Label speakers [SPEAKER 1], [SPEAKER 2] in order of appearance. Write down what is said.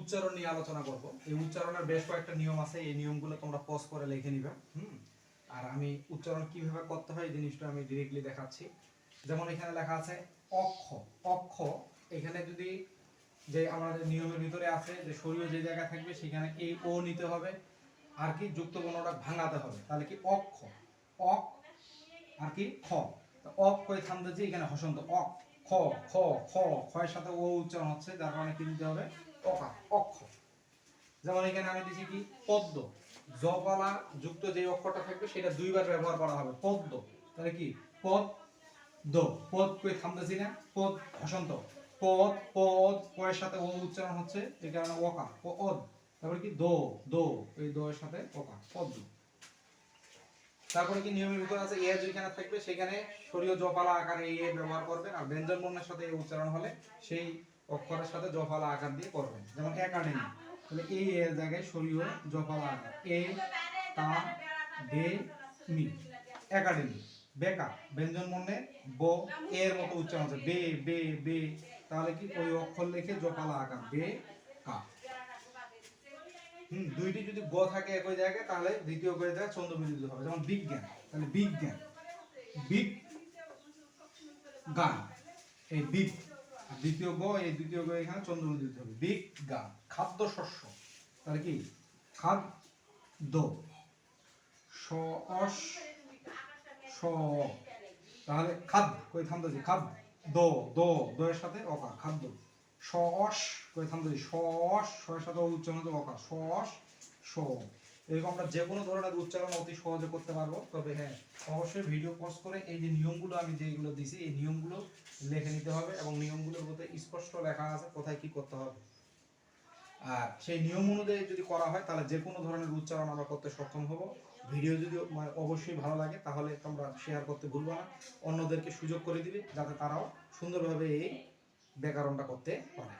[SPEAKER 1] উচ্চারণ নিয়ে আলোচনা করব। এই উচ্চারণের বেশ কয়েকটা নিয়ম আছে, এই নিয়মগুলো তোমরা পজ করে লিখে নিবে, হুম? আর আমি উচ্চারণ কীভাবে করতে হয় এই জিনিসটা আমি ডিরেক্টলি দেখাচ্ছি। যেমন এখানে লেখা আছে, অক্ষ অক্ষ, এখানে যদি যে আমাদের নিয়মের ভিতরে আছে যে শরীর যে জায়গা থাকবে সেখানে এই ও নিতে হবে, আর কি যুক্ত বর্ণটা ভাঙাতে হবে, তাহলে কি অক্ষ? অক, আর কি খ? অক কই থামতে যে এখানে হসন্ত, অক, খ খ খ খয়ের সাথে ও উচ্চারণ হচ্ছে, যার কারণে কি দিতে হবে? অকা অক্ষ। যেমন এখানে আমি কি, পদ্ম। জপালা যুক্ত যে অক্ষরটা থাকবে, সেটা দুইবার ব্যবহার করা হবে, পদ্ম। তাহলে কি? পদ পদ কই থামতেছি না? পদ হসন্ত পদ পদ, পয়ের সাথে ও উচ্চারণ হচ্ছে এই ওকা পদ তারপরে কি? দো দো, এই দো এর সাথে ওকা পদ্ম। তারপরে কি নিয়মের ভিতরে আছে? এ যেখানে থাকবে, সেখানে সরীয় জপালা আকারে এ ব্যবহার করবেন, আর ব্যঞ্জন বর্ণের সাথে উচ্চারণ হলে সেই অক্ষরের সাথে জপালা আকার দিয়ে করবেন। যেমন একাডেমি তাহলে এই এর জায়গায় সরীয় জপালা আকার। এ, তা দে মি। একাডেমি বেকা। ব্যঞ্জন বর্ণে ব, এর মতো উচ্চারণ আছে। বে বে বে। তাহলে কি ওই অক্ষর লিখে জপালা আকার। বে, কা। হুম, দুইটি যদি গ থাকে একই জায়গায়, তাহলে দ্বিতীয় করে জায়গায় দিতে হবে। যেমন বিজ্ঞান। তাহলে বিজ্ঞান। বিগ গান এই বিগ দ্বিতীয় গ, এই দ্বিতীয় গ এখানে চন্দ্রবিন্দু দিতে হবে। বিগ গান খাদ্য শস্য। তাহলে কি? খাদ্য। স অস স। তাহলে খাদ্য, কই থামতেছি খাদ্য। দ দ দয়ের সাথে অকা, খাদ্য। সস কই থামতেছি সস সয়ের সাথে উচ্চারণ হচ্ছে অকা। সস স। এরকম আমরা যে কোনো ধরনের উচ্চারণ অতি সহজে করতে পারব। তবে হ্যাঁ অবশ্যই ভিডিও পোস্ট করে এই যে নিয়মগুলো আমি যেগুলো দিছি, এই নিয়মগুলো লিখে নিতে হবে এবং নিয়মগুলোর মধ্যে স্পষ্ট লেখা আছে কোথায় কি করতে হবে। আর সেই নিয়ম অনুযায়ী যদি করা হয়, তাহলে যে কোনো ধরনের উচ্চারণ আমরা করতে সক্ষম হব। ভিডিও যদি মানে অবশ্যই ভালো লাগে, তাহলে তোমরা শেয়ার করতে ভুলবে না। অন্যদেরকে সুযোগ করে দিবে, যাতে তারাও সুন্দরভাবে এই ব্যাকরণটা করতে পারে।